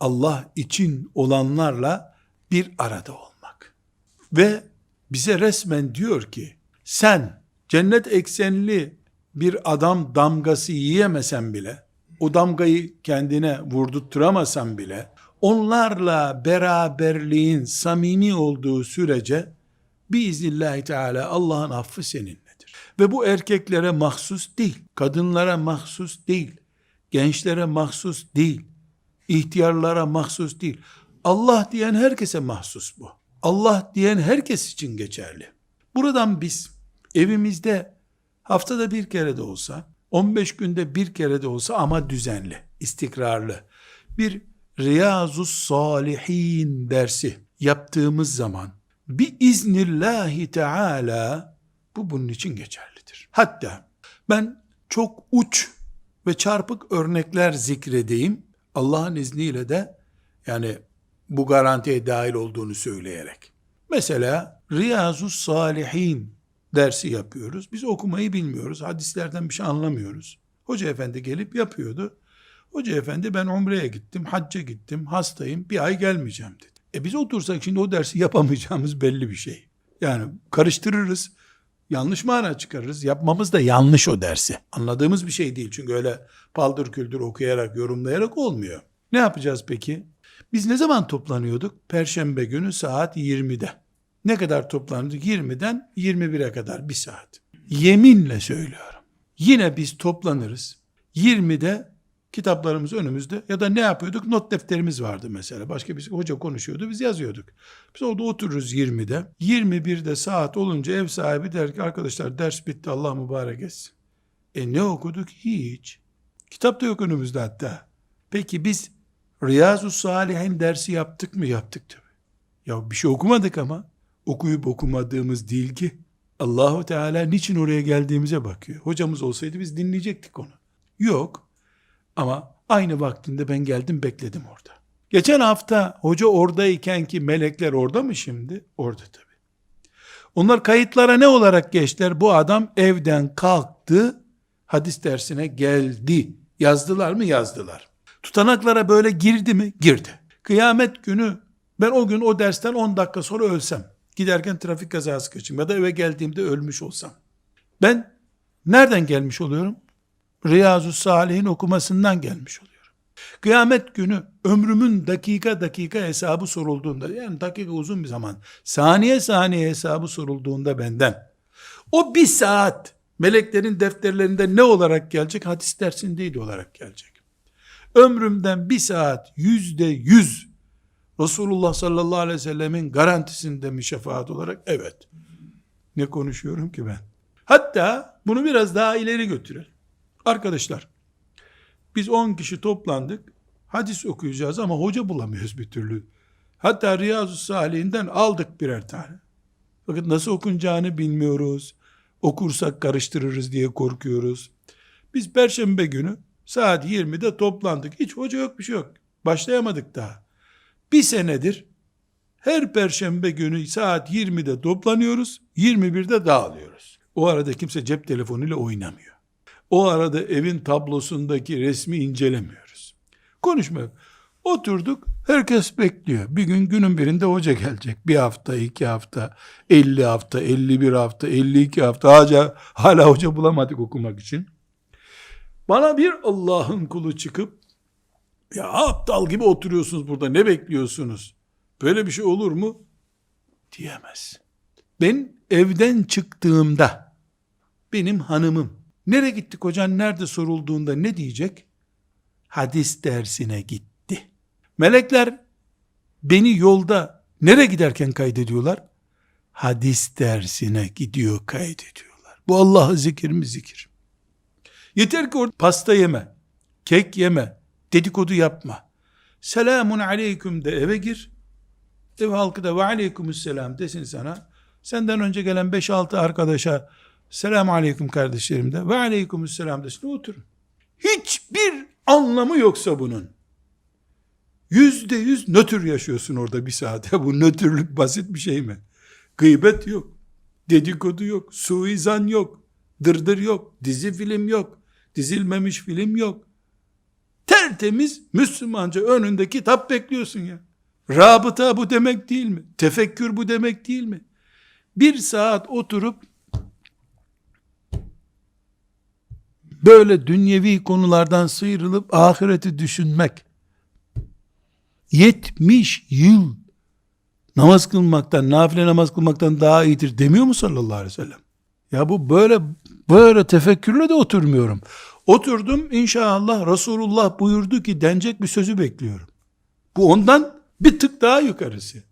Allah için olanlarla bir arada olmak. Ve bize resmen diyor ki sen cennet eksenli bir adam damgası yiyemesen bile o damgayı kendine vurdurtturamasan bile onlarla beraberliğin samimi olduğu sürece biiznillahü teala Allah'ın affı seninledir. Ve bu erkeklere mahsus değil, kadınlara mahsus değil, gençlere mahsus değil, ihtiyarlara mahsus değil. Allah diyen herkese mahsus bu. Allah diyen herkes için geçerli. Buradan biz evimizde haftada bir kere de olsa, 15 günde bir kere de olsa ama düzenli, istikrarlı bir Riyazus Salihin dersi yaptığımız zaman bir iznillahi teala bu bunun için geçerlidir. Hatta ben çok uç ve çarpık örnekler zikredeyim. Allah'ın izniyle de yani bu garantiye dahil olduğunu söyleyerek. Mesela Riyazus Salihin dersi yapıyoruz. Biz okumayı bilmiyoruz. Hadislerden bir şey anlamıyoruz. Hoca efendi gelip yapıyordu. Hoca efendi ben umreye gittim, hacca gittim, hastayım, bir ay gelmeyeceğim dedi. E biz otursak şimdi o dersi yapamayacağımız belli bir şey. Yani karıştırırız, yanlış mana çıkarırız. Yapmamız da yanlış o dersi. Anladığımız bir şey değil. Çünkü öyle paldır küldür okuyarak, yorumlayarak olmuyor. Ne yapacağız peki? Biz ne zaman toplanıyorduk? Perşembe günü saat 20'de. Ne kadar toplanıyorduk? 20'den 21'e kadar bir saat. Yeminle söylüyorum. Yine biz toplanırız. 20'de kitaplarımız önümüzde ya da ne yapıyorduk? Not defterimiz vardı mesela. Başka bir hoca konuşuyordu biz yazıyorduk. Biz orada otururuz 20'de. 21'de saat olunca ev sahibi der ki arkadaşlar ders bitti Allah mübarek etsin. E ne okuduk? Hiç. Kitap da yok önümüzde hatta. Peki biz Riyazu Salihin dersi yaptık mı? Yaptık tabii. Ya bir şey okumadık ama okuyup okumadığımız değil ki. Allahu Teala niçin oraya geldiğimize bakıyor. Hocamız olsaydı biz dinleyecektik onu. Yok. Ama aynı vaktinde ben geldim bekledim orada. Geçen hafta hoca oradayken ki melekler orada mı şimdi? Orada tabii. Onlar kayıtlara ne olarak geçtiler? Bu adam evden kalktı, hadis dersine geldi. Yazdılar mı? Yazdılar. Tutanaklara böyle girdi mi? Girdi. Kıyamet günü ben o gün o dersten 10 dakika sonra ölsem, giderken trafik kazası kaçayım ya da eve geldiğimde ölmüş olsam. Ben nereden gelmiş oluyorum? Riyazu Salih'in okumasından gelmiş oluyorum. Kıyamet günü ömrümün dakika dakika hesabı sorulduğunda, yani dakika uzun bir zaman, saniye saniye hesabı sorulduğunda benden, o bir saat meleklerin defterlerinde ne olarak gelecek? Hadis dersindeydi olarak gelecek. Ömrümden bir saat yüzde yüz Resulullah sallallahu aleyhi ve sellemin garantisinde mi şefaat olarak? Evet. Ne konuşuyorum ki ben? Hatta bunu biraz daha ileri götürelim. Arkadaşlar, biz 10 kişi toplandık, hadis okuyacağız ama hoca bulamıyoruz bir türlü. Hatta Riyazu Salih'inden aldık birer tane. Fakat nasıl okunacağını bilmiyoruz. Okursak karıştırırız diye korkuyoruz. Biz Perşembe günü saat 20'de toplandık. Hiç hoca yok bir şey yok. Başlayamadık daha. Bir senedir her perşembe günü saat 20'de toplanıyoruz, 21'de dağılıyoruz. O arada kimse cep telefonuyla oynamıyor. O arada evin tablosundaki resmi incelemiyoruz. Konuşma. Oturduk, herkes bekliyor. Bir gün günün birinde hoca gelecek. Bir hafta, iki hafta, 50 hafta, 51 hafta, 52 hafta. Hala, hala hoca bulamadık okumak için. Bana bir Allah'ın kulu çıkıp, ya aptal gibi oturuyorsunuz burada, ne bekliyorsunuz? Böyle bir şey olur mu? Diyemez. Ben evden çıktığımda, benim hanımım, nereye gittik hocan, nerede sorulduğunda ne diyecek? Hadis dersine gitti. Melekler beni yolda nereye giderken kaydediyorlar? Hadis dersine gidiyor kaydediyorlar. Bu Allah'ı zikir mi zikir? Yeter ki orada pasta yeme, kek yeme, dedikodu yapma. Selamun aleyküm de eve gir. Ev halkı da ve aleykümselam desin sana. Senden önce gelen 5-6 arkadaşa selamun aleyküm kardeşlerim de ve aleykümselam desin oturun. Hiçbir anlamı yoksa bunun. Yüzde yüz nötr yaşıyorsun orada bir saat. Ya bu nötrlük basit bir şey mi? Gıybet yok. Dedikodu yok. Suizan yok. Dırdır yok. Dizi film yok. Dizilmemiş film yok. tertemiz Müslümanca önünde kitap bekliyorsun ya. Rabıta bu demek değil mi? Tefekkür bu demek değil mi? Bir saat oturup böyle dünyevi konulardan sıyrılıp ahireti düşünmek 70 yıl namaz kılmaktan, nafile namaz kılmaktan daha iyidir demiyor mu sallallahu aleyhi ve sellem? Ya bu böyle böyle tefekkürle de oturmuyorum. Oturdum inşallah Resulullah buyurdu ki denecek bir sözü bekliyorum. Bu ondan bir tık daha yukarısı.